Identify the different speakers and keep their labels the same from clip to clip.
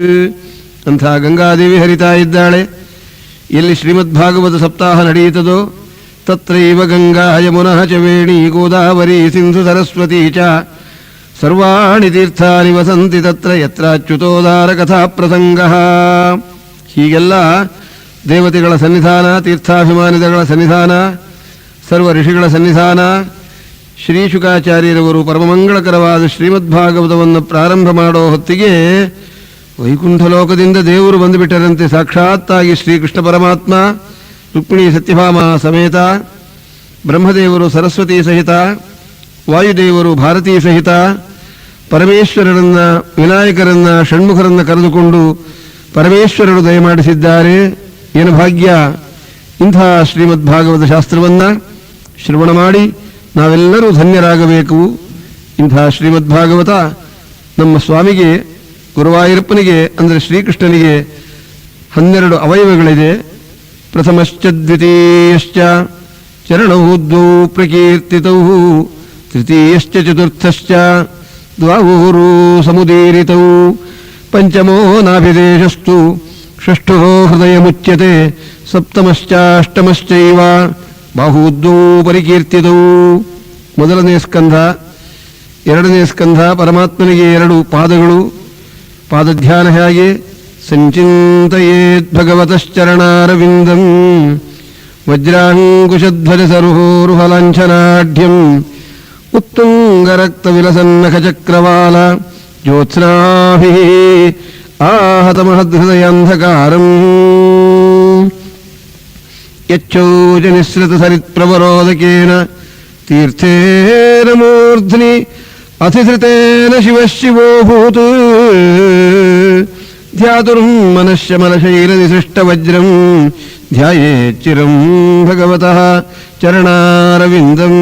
Speaker 1: ಅಂಥ ಗಂಗಾದೇವಿ ಹರಿತಾ ಇದ್ದಾಳೆ. ಎಲ್ಲಿ ಶ್ರೀಮದ್ ಭಾಗವತ ಸಪ್ತಾಹ ನಡೆಯುತ್ತದೋ, ತತ್ರೈವ ಗಂಗಾ ಯಮುನಃ ಚ ವೇಣಿ ಗೋದಾವರಿ ಸಿಂಧು ಸರಸ್ವತಿ ಚ. ಸರ್ವಾಣಿ ತೀರ್ಥಾನಿ ವಸಂತಿ ತತ್ರ ಯತ್ರಾಚ್ಯುತೋದಾರ ಕಥಾ ಪ್ರಸಂಗ ಹೀಗೆಲ್ಲ ದೇವತೆಗಳ ಸನ್ನಿಧಾನ, ತೀರ್ಥಾಭಿಮಾನಿಗಳ ಸನ್ನಿಧಾನ, ಸರ್ವ ಋಷಿಗಳ ಸನ್ನಿಧಾನ, ಶ್ರೀ ಶುಕಾಚಾರ್ಯರವರು ಪರಮಮಂಗಳಕರವಾದ ಶ್ರೀಮದ್ಭಾಗವತವನ್ನು ಪ್ರಾರಂಭ ಮಾಡೋ ಹೊತ್ತಿಗೆ ವೈಕುಂಠ ಲೋಕದಿಂದ ದೇವರು ಬಂದುಬಿಟ್ಟರಂತೆ ಸಾಕ್ಷಾತ್ತಾಗಿ ಶ್ರೀಕೃಷ್ಣ ಪರಮಾತ್ಮ, ರುಕ್ಮಿಣಿ ಸತ್ಯಭಾಮ ಸಮೇತ, ಬ್ರಹ್ಮದೇವರು ಸರಸ್ವತಿ ಸಹಿತ, ವಾಯುದೇವರು ಭಾರತೀ ಸಹಿತ ಪರಮೇಶ್ವರರನ್ನ ವಿನಾಯಕರನ್ನ, ಷಣ್ಮುಖರನ್ನ ಕರೆದುಕೊಂಡು ಪರಮೇಶ್ವರರು ದಯಮಾಡಿಸಿದ್ದಾರೆ ಏನು ಭಾಗ್ಯ? ಇಂಥ ಶ್ರೀಮದ್ ಭಾಗವತ ಶಾಸ್ತ್ರವನ್ನ ಶ್ರವಣ ಮಾಡಿ ನಾವೆಲ್ಲರೂ ಧನ್ಯರಾಗಬೇಕು. ಇಂಥ ಶ್ರೀಮದ್ ಭಾಗವತ ನಮ್ಮ ಸ್ವಾಮಿಗೆ ಗುರುವಾಯೂರಪ್ಪನಿಗೆ, ಅಂದರೆ ಶ್ರೀಕೃಷ್ಣನಿಗೆ ಹನ್ನೆರಡು ಅವಯವಗಳಿದೆ. ಪ್ರಥಮಶ್ಚ, ದ್ವಿತೀಯಶ್ಚ ಚರಣೌ ದ್ವೌ ಪ್ರಕೀರ್ತಿತೌ, ತೃತೀಯಶ್ಚ, ಚತುರ್ಥಶ್ಚ, ದ್ವಾವೂರು ಸಮುದೀರಿತೌ ಪಂಚಮೋ ನಾಭಿದೇಶಸ್ತು ಷಷ್ಠೋ ಹೃದಯ ಮುಚ್ಯತೆ ಸಪ್ತಮಶ್ಚಾಷ್ಟಮಶ್ಚೈವ ಬಾಹುದ್ವೌ ಪರಿಕೀರ್ತಿತೌ. ಮೊದಲನೇ ಸ್ಕಂಧ, ಎರಡನೇ ಸ್ಕಂಧ, ಪರಮಾತ್ಮನಿಗೆ ಎರಡು ಪಾದಗಳು పాదధ్యానయాయే సంచింతయేద్భగవతశ్చరణారవిందం వజ్రాంకుశధ్వజసరుహోరుహలాంఛనాఢ్యం. ఉత్తుంగరక్తవిలసన్నఖచక్రవాల. జ్యోత్స్నాభి ఆహతమహృదయాంధకారం. యచ్చౌచ నిశ్రితసరిత్ప్రవరోదకేన తీర్థేరమూర్ధ్ని ಅತಿಸೃತೇನ ಶಿವಶಿವೋ ಭೂತ್ ಧ್ಯಾತುರ್ಂ ಮನಶ್ಯಮಲಶೈಲದಿ ಸೃಷ್ಟವಜ್ರಂ ಧ್ಯಾಯೇಚ್ಚಿರಂ ಭಗವತಃ ಚರಣಾರವಿಂದಂ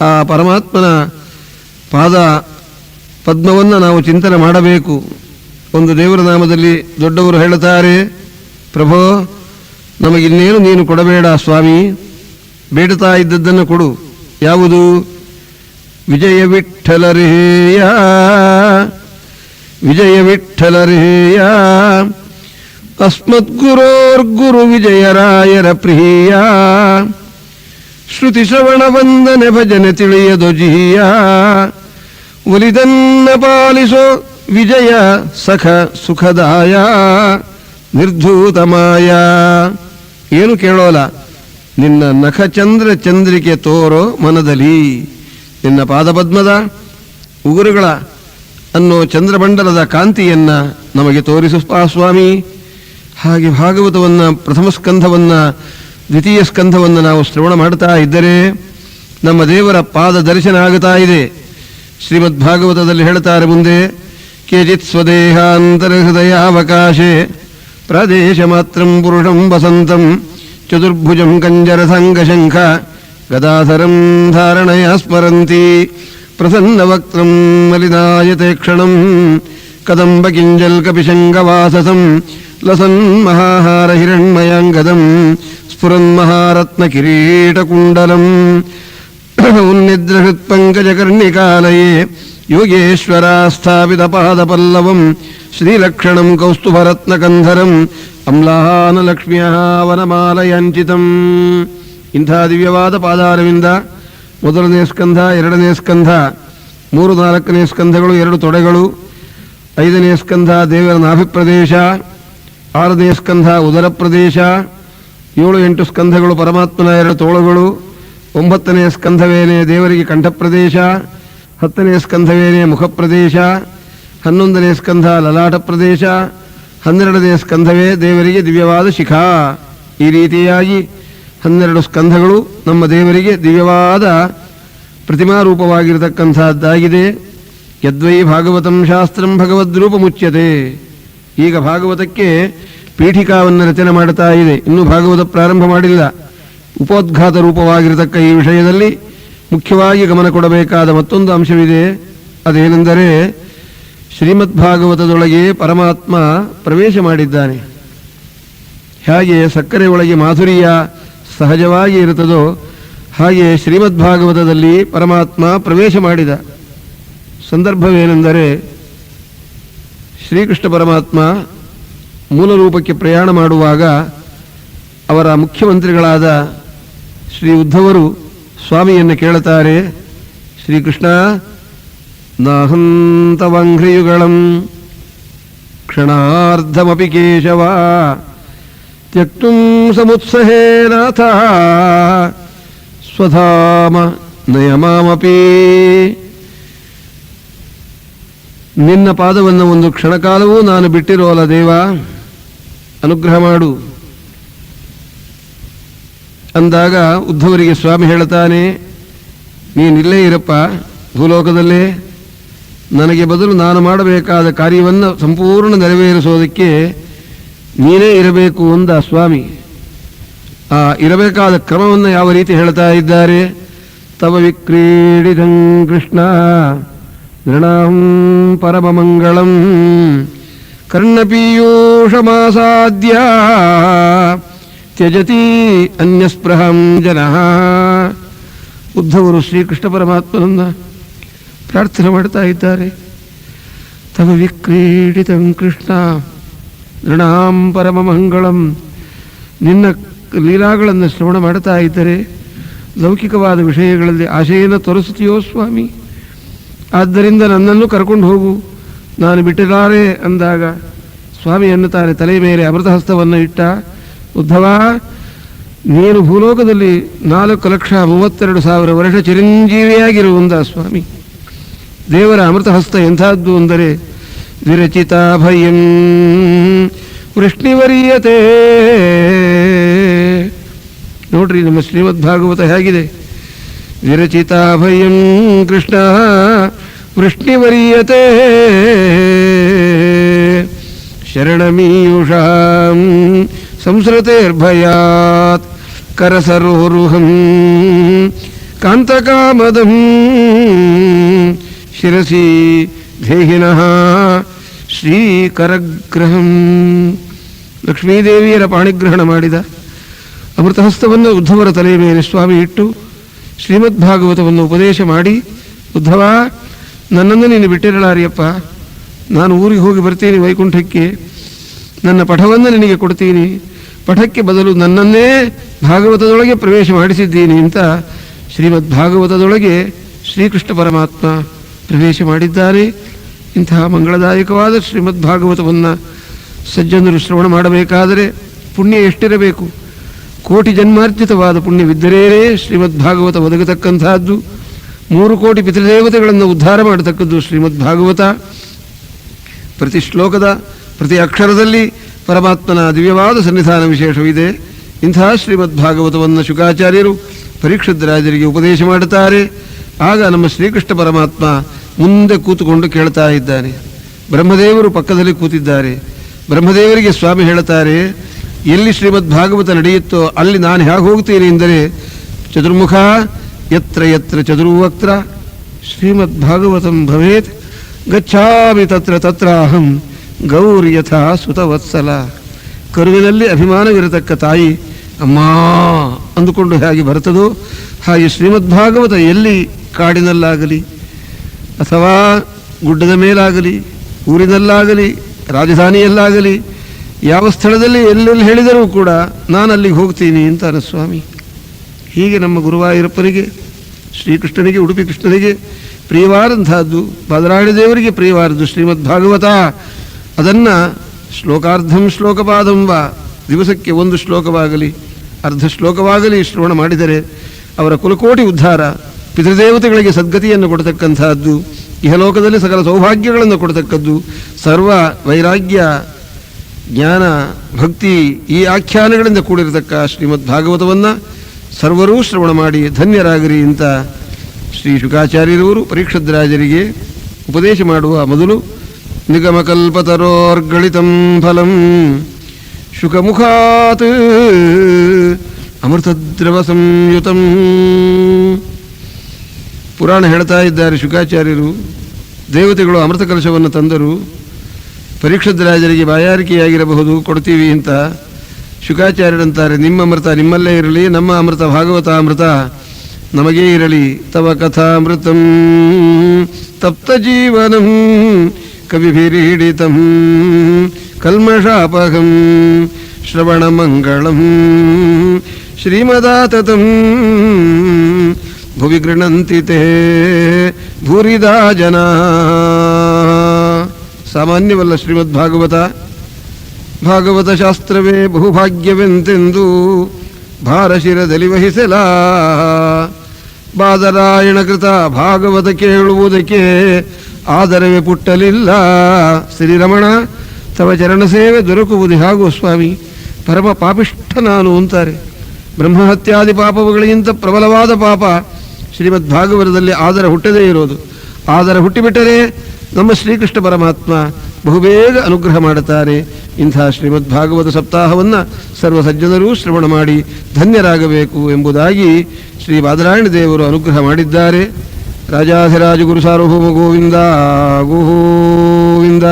Speaker 1: ಆ ಪರಮಾತ್ಮನ ಪಾದ ಪದ್ಮವನ್ನು ನಾವು ಚಿಂತನೆ ಮಾಡಬೇಕು. ಒಂದು ದೇವರ ನಾಮದಲ್ಲಿ ದೊಡ್ಡವರು ಹೇಳುತ್ತಾರೆ, ಪ್ರಭೋ, ನಮಗಿನ್ನೇನು ನೀನು ಕೊಡಬೇಡ ಸ್ವಾಮಿ? ಬೇಡುತ್ತಾ ಇದ್ದದ್ದನ್ನು ಕೊಡು. ಯಾವುದು? ವಿಜಯ ವಿಠಲರಿಯ, ವಿಜಯ ವಿಠಲರೇಯ ಅಸ್ಮದ್ಗುರೋರ್ಗುರು ವಿಜಯರಾಯರ ಪ್ರಿಯ, ಶ್ರುತಿ ಶ್ರವಣ ವಂದನೆ ಭಜನೆ ತಿಳಿಯದು ಜಿಯ ಒಲಿದನ್ನ ಪಾಲಿಸೋ ವಿಜಯ ಸಖ ಸುಖದಾಯ ನಿರ್ಧೂತಮಾಯ ಏನು ಕೇಳೋಲ್ಲ, ನಿನ್ನ ನಖಚಂದ್ರ ಚಂದ್ರಿಕೆ ತೋರೋ ಮನದಲ್ಲಿ. ನಿನ್ನ ಪಾದಪದ್ಮದ ಉಗುರುಗಳ ಅನ್ನೋ ಚಂದ್ರಮಂಡಲದ ಕಾಂತಿಯನ್ನ ನಮಗೆ ತೋರಿಸು ಸ್ವಾಮಿ. ಹಾಗೆ ಭಾಗವತವನ್ನು, ಪ್ರಥಮ ಸ್ಕಂಧವನ್ನು, ದ್ವಿತೀಯ ಸ್ಕಂಧವನ್ನು ನಾವು ಶ್ರವಣ ಮಾಡ್ತಾ ಇದ್ದರೆ ನಮ್ಮ ದೇವರ ಪಾದ ದರ್ಶನ ಆಗುತ್ತಾ ಇದೆ. ಶ್ರೀಮದ್ ಭಾಗವತದಲ್ಲಿ ಹೇಳ್ತಾರೆ ಮುಂದೆ, ಕೇಚಿತ್ ಸ್ವದೇಹಾಂತರ ಹೃದಯಾವಕಾಶೆ ಪ್ರದೇಶ ಮಾತ್ರಂ ಪುರುಷಂ ವಸಂತಂ, ಚತುರ್ಭುಜಂ ಕಂಜರ ಸಂಘಶಂಖ గదాధరం ధారణయా స్మరంతి ప్రసన్నవక్త్రం మలినాయతే క్షణం కదంబకింజల్కపిశంగవాససం లసన్మహాహారహిరణ్మయాంగదం స్ఫురన్మహారత్నకిరీటకుండలం ఉన్నిద్రహృత్పంకజకర్ణికాలయే యోగేశ్వరాస్థాపితపాదపల్లవం శ్రీలక్షణం కౌస్తుభరత్నకంధరం అమ్లాహానలక్ష్మ్యవనమాలయంచితం ಇಂಥ ದಿವ್ಯವಾದ ಪಾದಾರವಿಂದ ಮೊದಲನೇ ಸ್ಕಂಧ, ಎರಡನೇ ಸ್ಕಂಧ, ಮೂರು, ನಾಲ್ಕನೇ ಸ್ಕಂಧಗಳು, ಎರಡು ತೊಡೆಗಳು, ಐದನೇ ಸ್ಕಂಧ ದೇವರ ನಾಭಿಪ್ರದೇಶ, ಆರನೇ ಸ್ಕಂಧ ಉದರ ಪ್ರದೇಶ, ಏಳು, ಎಂಟು ಸ್ಕಂಧಗಳು ಪರಮಾತ್ಮನ ಎರಡು ತೋಳುಗಳು, ಒಂಬತ್ತನೇ ಸ್ಕಂಧವೇನೆ ದೇವರಿಗೆ ಕಂಠಪ್ರದೇಶ, ಹತ್ತನೇ ಸ್ಕಂಧವೇನೆ ಮುಖಪ್ರದೇಶ, ಹನ್ನೊಂದನೇ ಸ್ಕಂಧ ಲಲಾಟ ಪ್ರದೇಶ, ಹನ್ನೆರಡನೇ ಸ್ಕಂಧವೇ ದೇವರಿಗೆ ದಿವ್ಯವಾದ ಶಿಖಾ. ಈ ರೀತಿಯಾಗಿ ಹನ್ನೆರಡು ಸ್ಕಂಧಗಳು ನಮ್ಮ ದೇವರಿಗೆ ದಿವ್ಯವಾದ ಪ್ರತಿಮಾರೂಪವಾಗಿರತಕ್ಕಂಥದ್ದಾಗಿದೆ ಯದ್ವೈ ಭಾಗವತಂ ಶಾಸ್ತ್ರಂ ಭಗವದ್ರೂಪ ಮುಚ್ಯತೆ. ಈಗ ಭಾಗವತಕ್ಕೆ ಪೀಠಿಕಾವನ್ನು ರಚನೆ ಮಾಡ್ತಾ ಇದೆ. ಇನ್ನೂ ಭಾಗವತ ಪ್ರಾರಂಭ ಮಾಡಿಲ್ಲ. ಉಪೋದ್ಘಾತ ರೂಪವಾಗಿರತಕ್ಕ ಈ ವಿಷಯದಲ್ಲಿ ಮುಖ್ಯವಾಗಿ ಗಮನ ಕೊಡಬೇಕಾದ ಮತ್ತೊಂದು ಅಂಶವಿದೆ. ಅದೇನೆಂದರೆ ಶ್ರೀಮದ್ ಭಾಗವತದೊಳಗೆ ಪರಮಾತ್ಮ ಪ್ರವೇಶ ಮಾಡಿದ್ದಾನೆ. ಹೇಗೆ ಸಕ್ಕರೆ ಒಳಗೆ ಮಾಧುರ್ಯ ಸಹಜವಾಗಿ ಇರುತ್ತದೋ ಹಾಗೆ ಶ್ರೀಮದ್ ಭಾಗವತದಲ್ಲಿ ಪರಮಾತ್ಮ ಪ್ರವೇಶ ಮಾಡಿದ ಸಂದರ್ಭವೇನೆಂದರೆ ಶ್ರೀಕೃಷ್ಣ ಪರಮಾತ್ಮ ಮೂಲ ರೂಪಕ್ಕೆ ಪ್ರಯಾಣ ಮಾಡುವಾಗ ಅವರ ಮುಖ್ಯಮಂತ್ರಿಗಳಾದ ಶ್ರೀ ಉದ್ಧವರು ಸ್ವಾಮಿಯನ್ನು ಕೇಳುತ್ತಾರೆ, ಶ್ರೀಕೃಷ್ಣ, ನಾಹಂತವಂಘ್ರಿಯುಗಳಂ ಕ್ಷಣಾರ್ಧಮಪಿ ಕೇಶವ ತ್ಯಕ್ತುಂ ಸಮುತ್ಸಹೇ ನಾಥ ಸ್ವಧಾಮ ನಯಮಾಮಪಿ ನಿನ್ನ ಪಾದವನ್ನು ಒಂದು ಕ್ಷಣಕಾಲವೂ ನಾನು ಬಿಟ್ಟಿರೋಲ್ಲ ದೇವ, ಅನುಗ್ರಹ ಮಾಡು. ಅಂದಾಗ ಉದ್ಧವರಿಗೆ ಸ್ವಾಮಿ ಹೇಳ್ತಾನೆ ನೀನಿಲ್ಲೇ ಇರಪ್ಪ, ಭೂಲೋಕದಲ್ಲೇ. ನನಗೆ ಬದಲು ನಾನು ಮಾಡಬೇಕಾದ ಕಾರ್ಯವನ್ನು ಸಂಪೂರ್ಣ ನೆರವೇರಿಸೋದಕ್ಕೆ ನೀನೇ ಇರಬೇಕು ಅಂದ ಸ್ವಾಮಿ. ಆ ಇರಬೇಕಾದ ಕ್ರಮವನ್ನು ಯಾವ ರೀತಿ ಹೇಳ್ತಾ ಇದ್ದಾರೆ? ತವ ವಿಕ್ರೀಡಿತಂ ಕೃಷ್ಣ, ನೃಣಾಂ ಪರಮಮಂಗಳಂ ಕರ್ಣಪೀಯೂಷಮಾಸಾದ್ಯ ತ್ಯಜತಿ ಅನ್ಯಸ್ಪೃಹಂ ಜನಃ. ಉದ್ಧವರು ಶ್ರೀಕೃಷ್ಣ ಪರಮಾತ್ಮನನ್ನ ಪ್ರಾರ್ಥನೆ ಮಾಡ್ತಾ ಇದ್ದಾರೆ. ತವ ವಿಕ್ರೀಡಿತಂ ಕೃಷ್ಣ ನೃಣಾಂ ಪರಮಮಂಗಳಂ ನಿನ್ನ ಲೀಲಾಗಳನ್ನು ಶ್ರವಣ ಮಾಡ್ತಾ ಇದ್ದರೆ ಲೌಕಿಕವಾದ ವಿಷಯಗಳಲ್ಲಿ ಆಶೆಯನ್ನು ತೋರಿಸುತ್ತೀಯೋ ಸ್ವಾಮಿ. ಆದ್ದರಿಂದ ನನ್ನನ್ನು ಕರ್ಕೊಂಡು ಹೋಗು. ನಾನು ಬಿಟ್ಟಿದ್ದಾರೆ ಅಂದಾಗ ಸ್ವಾಮಿ ಎನ್ನುತ್ತಾರೆ. ತಲೆ ಮೇಲೆ ಅಮೃತಹಸ್ತವನ್ನು ಇಟ್ಟ. ಉದ್ಧವ, ನೀನು ಭೂಲೋಕದಲ್ಲಿ ನಾಲ್ಕು ಲಕ್ಷ ಮೂವತ್ತೆರಡು ಸಾವಿರ ವರ್ಷ ಚಿರಂಜೀವಿಯಾಗಿರುವಂತ ಸ್ವಾಮಿ. ದೇವರ ಅಮೃತಹಸ್ತ ಎಂಥದ್ದು ಅಂದರೆ ಭಯಂ ವೃಷ್ಣಿವರೀಯತೆ ನೋಡ್ರಿ, ನಮ್ಮ ಶ್ರೀಮದ್ ಭಾಗವತ ಹೇಗಿದೆ? ವಿರಚಿತಾಭಯಂ ಕೃಷ್ಣ, ವೃಷ್ಣಿವರೀಯತೆ। ಶರಣಮೀಯುಷಾಂ ಸಂಸ್ರತೇರ್ಭಯಾತ್ ಕರಸರೋರುಹಂ ಕಾಂತಕಾಮದಂ ಶಿರಸಿ ದೇಹಿನಃ ಶ್ರೀಕರಗ್ರಹಂ ಲಕ್ಷ್ಮೀದೇವಿಯರ ಪಾಣಿಗ್ರಹಣ ಮಾಡಿದ ಅಮೃತಹಸ್ತವನ್ನು ಉದ್ಧವರ ತಲೆಯ ಮೇಲೆ ಸ್ವಾಮಿ ಇಟ್ಟು ಶ್ರೀಮದ್ ಭಾಗವತವನ್ನು ಉಪದೇಶ ಮಾಡಿ, ಉದ್ಧವ, ನನ್ನನ್ನು ನೀನು ಬಿಟ್ಟಿರಲಾರಿಯಪ್ಪ. ನಾನು ಊರಿಗೆ ಹೋಗಿ ಬರ್ತೀನಿ ವೈಕುಂಠಕ್ಕೆ. ನನ್ನ ಪಠವನ್ನು ನಿನಗೆ ಕೊಡ್ತೀನಿ. ಪಠಕ್ಕೆ ಬದಲು ನನ್ನನ್ನೇ ಭಾಗವತದೊಳಗೆ ಪ್ರವೇಶ ಮಾಡಿಸಿದ್ದೀನಿ ಅಂತ ಶ್ರೀಮದ್ ಭಾಗವತದೊಳಗೆ ಶ್ರೀಕೃಷ್ಣ ಪರಮಾತ್ಮ ಪ್ರವೇಶ ಮಾಡಿದ್ದಾರೆ. ಇಂತಹ ಮಂಗಳದಾಯಕವಾದ ಶ್ರೀಮದ್ ಭಾಗವತವನ್ನು ಸಜ್ಜನರು ಶ್ರವಣ ಮಾಡಬೇಕಾದರೆ ಪುಣ್ಯ ಎಷ್ಟಿರಬೇಕು? ಕೋಟಿ ಜನ್ಮಾರ್ಜಿತವಾದ ಪುಣ್ಯವಿದ್ದರೇ ಶ್ರೀಮದ್ ಭಾಗವತ ಒದಗತಕ್ಕಂತಹದ್ದು ಮೂರು ಕೋಟಿ ಪಿತೃದೇವತೆಗಳನ್ನು ಉದ್ಧಾರ ಮಾಡತಕ್ಕದ್ದು ಶ್ರೀಮದ್ ಭಾಗವತ ಪ್ರತಿ ಶ್ಲೋಕದ, ಪ್ರತಿ ಅಕ್ಷರದಲ್ಲಿ ಪರಮಾತ್ಮನ ದಿವ್ಯವಾದ ಸನ್ನಿಧಾನ ವಿಶೇಷವಿದೆ. ಇಂತಹ ಶ್ರೀಮದ್ ಭಾಗವತವನ್ನು ಶುಕಾಚಾರ್ಯರು ಪರೀಕ್ಷಿತರಾಜರಿಗೆ ಉಪದೇಶ ಮಾಡುತ್ತಾರೆ. ಆಗ ನಮ್ಮ ಶ್ರೀಕೃಷ್ಣ ಪರಮಾತ್ಮ ಮುಂದೆ ಕೂತುಕೊಂಡು ಕೇಳ್ತಾ ಇದ್ದಾನೆ ಬ್ರಹ್ಮದೇವರು ಪಕ್ಕದಲ್ಲಿ ಕೂತಿದ್ದಾರೆ. ಬ್ರಹ್ಮದೇವರಿಗೆ ಸ್ವಾಮಿ ಹೇಳುತ್ತಾರೆ, ಎಲ್ಲಿ ಶ್ರೀಮದ್ ಭಾಗವತ ನಡೆಯುತ್ತೋ ಅಲ್ಲಿ ನಾನು ಹೇಗೆ ಹೋಗ್ತೀನಿ ಎಂದರೆ, ಚತುರ್ಮುಖ ಎತ್ರ ಎತ್ರ ಚತುರ್ವಕ್ತ್ರ ಶ್ರೀಮದ್ ಭಾಗವತಂ ಭವೇತ್ ಗಚ್ಚಾಮಿ ತತ್ರ ತತ್ರ ಅಹಂ ಗೌರಿ ಯಥಾ ಸುತವತ್ಸಲ. ಕರುವಿನಲ್ಲಿ ಅಭಿಮಾನವಿರತಕ್ಕ ತಾಯಿ, ಅಮ್ಮ ಅಂದುಕೊಂಡು ಹೇಗೆ ಬರ್ತದೋ ಹಾಗೆ ಶ್ರೀಮದ್ ಭಾಗವತ ಎಲ್ಲಿ ಕಾಡಿನಲ್ಲಾಗಲಿ ಅಥವಾ ಗುಡ್ಡದ ಮೇಲಾಗಲಿ, ಊರಿನಲ್ಲಾಗಲಿ, ರಾಜಧಾನಿಯಲ್ಲಾಗಲಿ, ಯಾವ ಸ್ಥಳದಲ್ಲಿ ಎಲ್ಲೆಲ್ಲಿ ಹೇಳಿದರೂ ಕೂಡ ನಾನು ಅಲ್ಲಿಗೆ ಹೋಗ್ತೀನಿ ಅಂತಾನೆ ಸ್ವಾಮಿ. ಹೀಗೆ ನಮ್ಮ ಗುರುವಾಯೂರಪ್ಪನಿಗೆ, ಶ್ರೀಕೃಷ್ಣನಿಗೆ, ಉಡುಪಿ ಕೃಷ್ಣನಿಗೆ ಪ್ರಿಯವಾದಂಥದ್ದು, ಬದರಾಯಣ ದೇವರಿಗೆ ಪ್ರಿಯವಾದದ್ದು ಶ್ರೀಮದ್ ಭಾಗವತ ಅದನ್ನು ಶ್ಲೋಕಾರ್ಧಂ ಶ್ಲೋಕಪಾದಂಬ ದಿವಸಕ್ಕೆ ಒಂದು ಶ್ಲೋಕವಾಗಲಿ, ಅರ್ಧ ಶ್ಲೋಕವಾಗಲಿ ಶ್ರವಣ ಮಾಡಿದರೆ ಅವರ ಕುಲಕೋಟಿ ಉದ್ಧಾರ ಪಿತೃದೇವತೆಗಳಿಗೆ ಸದ್ಗತಿಯನ್ನು ಕೊಡತಕ್ಕಂತಹದ್ದು, ಇಹಲೋಕದಲ್ಲಿ ಸಕಲ ಸೌಭಾಗ್ಯಗಳನ್ನು ಕೊಡತಕ್ಕದ್ದು, ಸರ್ವ ವೈರಾಗ್ಯ, ಜ್ಞಾನ, ಭಕ್ತಿ ಈ ಆಖ್ಯಾನಗಳಿಂದ ಕೂಡಿರತಕ್ಕ ಶ್ರೀಮದ್ ಭಾಗವತವನ್ನು ಸರ್ವರೂ ಶ್ರವಣ ಮಾಡಿ ಧನ್ಯರಾಗಿರಿ ಅಂತ ಶ್ರೀ ಶುಕಾಚಾರ್ಯರವರು ಪರೀಕ್ಷದ್ರಾಜರಿಗೆ ಉಪದೇಶ ಮಾಡುವ ಮೊದಲು ನಿಗಮಕಲ್ಪತರೋರ್ಗಳಿತಂ ಫಲಂ ಶುಕಮುಖಾತ್ ಅಮೃತದ್ರವ ಸಂಯುತಂ. ಪುರಾಣ ಹೇಳ್ತಾ ಇದ್ದಾರೆ ಶುಕಾಚಾರ್ಯರು, ದೇವತೆಗಳು ಅಮೃತ ಕಲಶವನ್ನು ತಂದರು ಪರೀಕ್ಷದ್ರಾಜರಿಗೆ ಬಾಯಾರಿಕೆಯಾಗಿರಬಹುದು, ಕೊಡ್ತೀವಿ ಅಂತ ಶುಕಾಚಾರ್ಯರಂತಾರೆ. ನಿಮ್ಮ ಅಮೃತ ನಿಮ್ಮಲ್ಲೇ ಇರಲಿ, ನಮ್ಮ ಅಮೃತ ಭಾಗವತ ಅಮೃತ ನಮಗೇ ಇರಲಿ. ತವ ಕಥಾಮೃತಂ ತಪ್ತ ಜೀವನಂ ಕವಿಭಿರೀಡಿತಂ ಕಲ್ಮಷಾಪಹಂ ಶ್ರವಣಮಂಗಳಂ ಶ್ರೀಮದಾತತಂ ಭುವಿ ಗೃಣಂತಿ ಭೂರಿದಾ ಜನ. ಸಾಮಾನ್ಯವಲ್ಲ ಶ್ರೀಮದ್ ಭಾಗವತ ಭಾಗವತ ಶಾಸ್ತ್ರವೇ ಬಹುಭಾಗ್ಯವೆಂತೆಂದು ಭಾರಶಿರದಲ್ಲಿ ವಹಿಸಲ. ಬಾದರಾಯಣ ಕೃತ ಭಾಗವತ ಕೇಳುವುದಕ್ಕೆ ಆದರವೇ ಪುಟ್ಟಲಿಲ್ಲ. ಶ್ರೀರಮಣ, ತವ ಚರಣ ಸೇವೆ ದೊರಕುವುದು ಹಾಗೂ ಸ್ವಾಮಿ? ಪರಮ ಪಾಪಿಷ್ಠ ನಾನು ಅಂತಾರೆ. ಬ್ರಹ್ಮಹತ್ಯಾದಿ ಪಾಪಗಳಿಗಿಂತ ಪ್ರಬಲವಾದ ಪಾಪ. ಶ್ರೀಮದ್ ಭಾಗವತದಲ್ಲಿ ಆದರ ಹುಟ್ಟದೇ ಇರೋದು ಆದರ ಹುಟ್ಟಿಬಿಟ್ಟರೆ ನಮ್ಮ ಶ್ರೀಕೃಷ್ಣ ಪರಮಾತ್ಮ ಬಹುಬೇಗ ಅನುಗ್ರಹ ಮಾಡುತ್ತಾರೆ. ಇಂಥ ಶ್ರೀಮದ್ ಭಾಗವತ ಸಪ್ತಾಹವನ್ನು ಸರ್ವ ಸಜ್ಜನರೂ ಶ್ರವಣ ಮಾಡಿ ಧನ್ಯರಾಗಬೇಕು ಎಂಬುದಾಗಿ ಶ್ರೀ ಬಾದರಾಯಣ ದೇವರು ಅನುಗ್ರಹ ಮಾಡಿದ್ದಾರೆ. ರಾಜಾಧಿರಾಜ ಗುರು ಸಾರ್ವಭೌಮ ಗೋವಿಂದ ಗೋವಿಂದ.